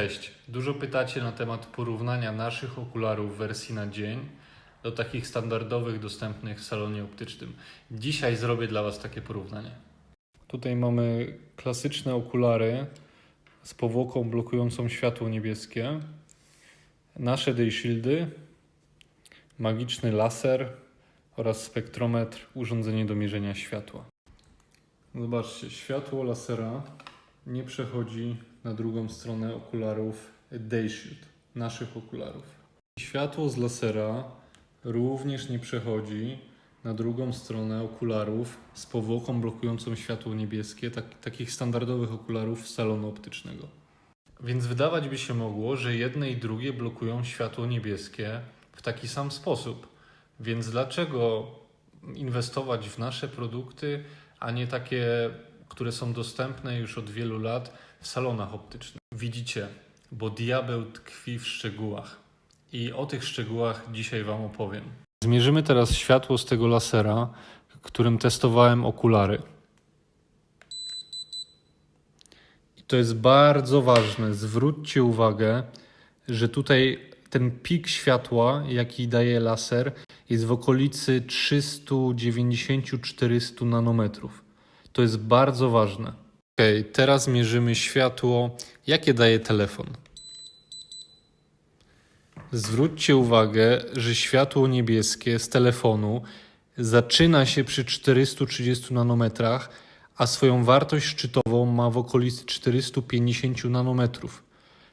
Cześć. Dużo pytacie na temat porównania naszych okularów w wersji na dzień do takich standardowych dostępnych w salonie optycznym. Dzisiaj zrobię dla Was takie porównanie. Tutaj mamy klasyczne okulary z powłoką blokującą światło niebieskie, nasze day shieldy, magiczny laser oraz spektrometr, urządzenie do mierzenia światła. Zobaczcie, światło lasera nie przechodzi na drugą stronę okularów Day Shield, naszych okularów. Światło z lasera również nie przechodzi na drugą stronę okularów z powłoką blokującą światło niebieskie, tak, takich standardowych okularów salonu optycznego. Więc wydawać by się mogło, że jedne i drugie blokują światło niebieskie w taki sam sposób. Więc dlaczego inwestować w nasze produkty, a nie takie, które są dostępne już od wielu lat w salonach optycznych? Widzicie, bo diabeł tkwi w szczegółach. I o tych szczegółach dzisiaj Wam opowiem. Zmierzymy teraz światło z tego lasera, którym testowałem okulary. I to jest bardzo ważne. Zwróćcie uwagę, że tutaj ten pik światła, jaki daje laser, jest w okolicy 390-400 nanometrów. To jest bardzo ważne. Ok, teraz mierzymy światło, jakie daje telefon. Zwróćcie uwagę, że światło niebieskie z telefonu zaczyna się przy 430 nanometrach, a swoją wartość szczytową ma w okolicy 450 nanometrów.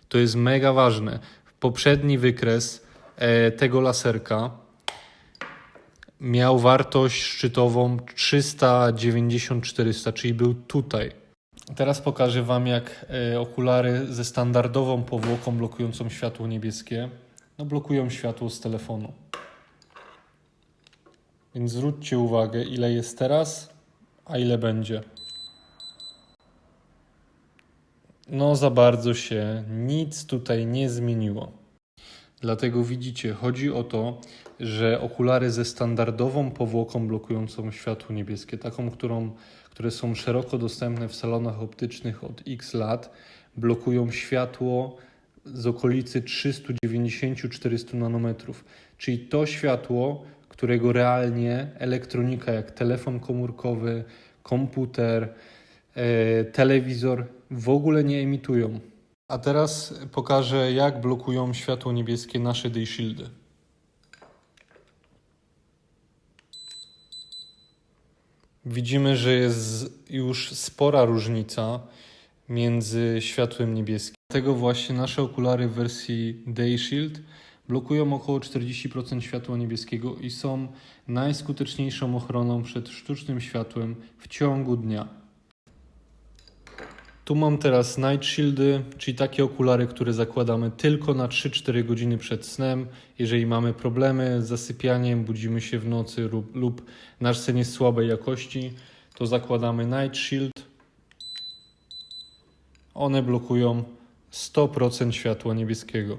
To jest mega ważne. Poprzedni wykres e, tego laserka miał wartość szczytową 390-400, czyli był tutaj. Teraz pokażę Wam, jak e, okulary ze standardową powłoką blokującą światło niebieskie no, blokują światło z telefonu. Więc zwróćcie uwagę, ile jest teraz, a ile będzie. No, za bardzo się nic tutaj nie zmieniło. Dlatego widzicie, chodzi o to, że okulary ze standardową powłoką blokującą światło niebieskie, taką, którą, które są szeroko dostępne w salonach optycznych od x lat, blokują światło z okolicy 390-400 nanometrów. Czyli to światło, którego realnie elektronika jak telefon komórkowy, komputer, e, telewizor w ogóle nie emitują. A teraz pokażę, jak blokują światło niebieskie nasze day shieldy. Widzimy, że jest już spora różnica między światłem niebieskim. Dlatego właśnie nasze okulary w wersji Day Shield blokują około 40% światła niebieskiego i są najskuteczniejszą ochroną przed sztucznym światłem w ciągu dnia. Tu mam teraz Night Shieldy, czyli takie okulary, które zakładamy tylko na 3-4 godziny przed snem. Jeżeli mamy problemy z zasypianiem, budzimy się w nocy lub, lub nasz sen jest słabej jakości, to zakładamy Night Shield. One blokują 100% światła niebieskiego.